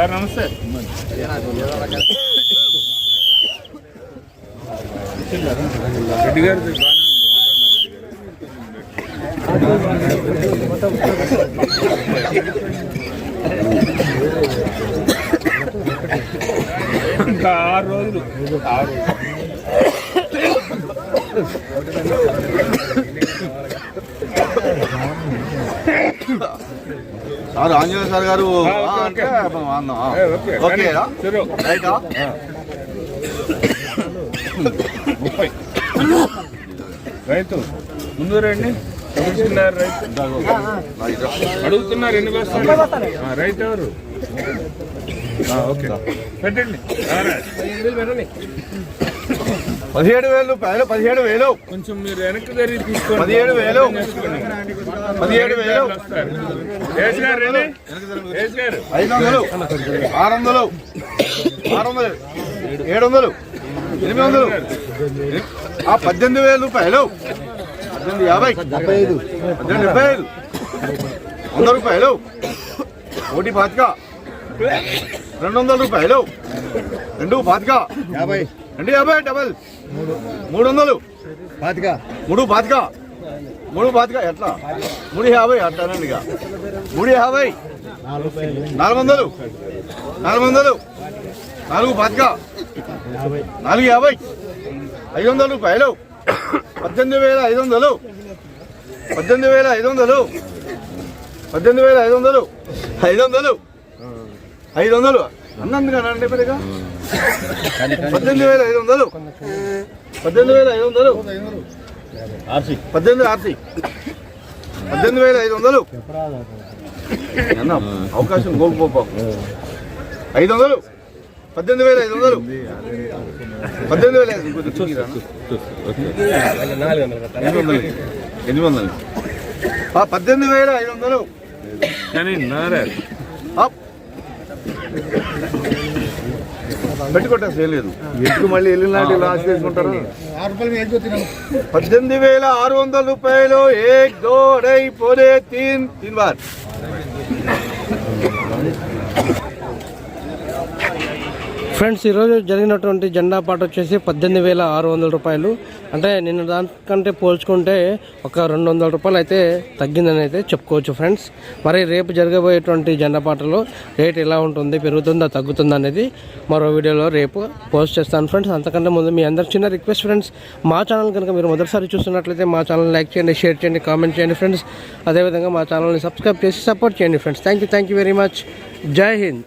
Sir నమస్తే రెడ్డి గారు ఇంకా ఆరు రోజులు ఆరు రోజులు సార్ ఆంజనేయ సార్ గారు ఓకే, రైటా? ముప్పై. రైతు ముందు రండి. చూస్తున్నారు రైతు. అడుగుతున్నారు ఎన్ని బస్తాలు రైతు ఎవరు? ఓకే. పెట్టండి. రా. పదిహేడు వేలు రూపాయలు పదిహేడు వేలు. కొంచెం మీరు వెనక్కి జరిగి తీసుకోండి. పదిహేడు వేలు. పదిహేడు వేలు. ఐదు వందలు. ఆరు వందలు. ఆరు వందలు. ఏడు వందలు. ఎనిమిది వందలు. ఆ పద్దెనిమిది వేలు రూపాయలు. పద్దెనిమిది యాభై. డెబ్బై ఐదు. పద్దెనిమిది డెబ్బై ఐదు. వంద రూపాయలు. ఒకటి పాతిక. రెండు వందల రూపాయలు. రెండు పాతిక. యాభై. రెండు యాభై డబల్. మూడు వందలు. పాతిక మూడు పాతిక మూడు పాతిక ఎట్లా? మూడు యాభై అట్లానండి ఇక. మూడు యాభై. నాలుగు వందలు. నాలుగు వందలు. నాలుగు పాతిక నాలుగు యాభై. ఐదు వందల రూపాయలు. పద్దెనిమిది వేల ఐదు వందలు. పద్దెనిమిది వేల ఐదు వందలు. పద్దెనిమిది వేల ఐదు వందలు. ఐదు వందలు. ఐదు వందలు. అన్నందుకనండి పెద్దగా పద్దెనిమిది వేల ఐదు వందలు. పద్దెనిమిది వేల ఐదు వందలు. పద్దెనిమిది ఆర్సీ. పద్దెనిమిది వేల ఐదు వందలు. అన్న అవకాశం కోల్పోపా ఐదు వందలు. పద్దెనిమిది వేల ఐదు వందలు. పద్దెనిమిది వేల ఐదు ఎనిమిది వందలు పద్దెనిమిది వేల ఐదు వందలు. కానీ లేదు. ఎందుకు మళ్ళీ వెళ్ళినాటి లాస్ట్ చేసుకుంటారు పద్దెనిమిది వేల ఆరు వందల రూపాయలు ఏక్ దో డై పోరే తీన్ తీన్ బార్ ఫ్రెండ్స్ ఈరోజు జరిగినటువంటి జెండా పాట వచ్చేసి పద్దెనిమిది వేల ఆరు వందల రూపాయలు. అంటే నిన్న దానికంటే పోల్చుకుంటే ఒక రెండు వందల రూపాయలు అయితే తగ్గిందని అయితే చెప్పుకోవచ్చు ఫ్రెండ్స్. మరి రేపు జరగబోయేటువంటి జెండా పాటలో రేట్ ఎలా ఉంటుంది పెరుగుతుందా తగ్గుతుందా అనేది మరో వీడియోలో రేపు పోస్ట్ చేస్తాను ఫ్రెండ్స్. అంతకంటే ముందు మీ అందరు చిన్న రిక్వెస్ట్ ఫ్రెండ్స్ మా ఛానల్ కనుక మీరు మొదటిసారి చూస్తున్నట్లయితే మా ఛానల్ లైక్ చేయండి షేర్ చేయండి కామెంట్ చేయండి ఫ్రెండ్స్. అదేవిధంగా మా ఛానల్ని సబ్స్క్రైబ్ చేసి సపోర్ట్ చేయండి friends. Thank you thank you very much. Jai Hind.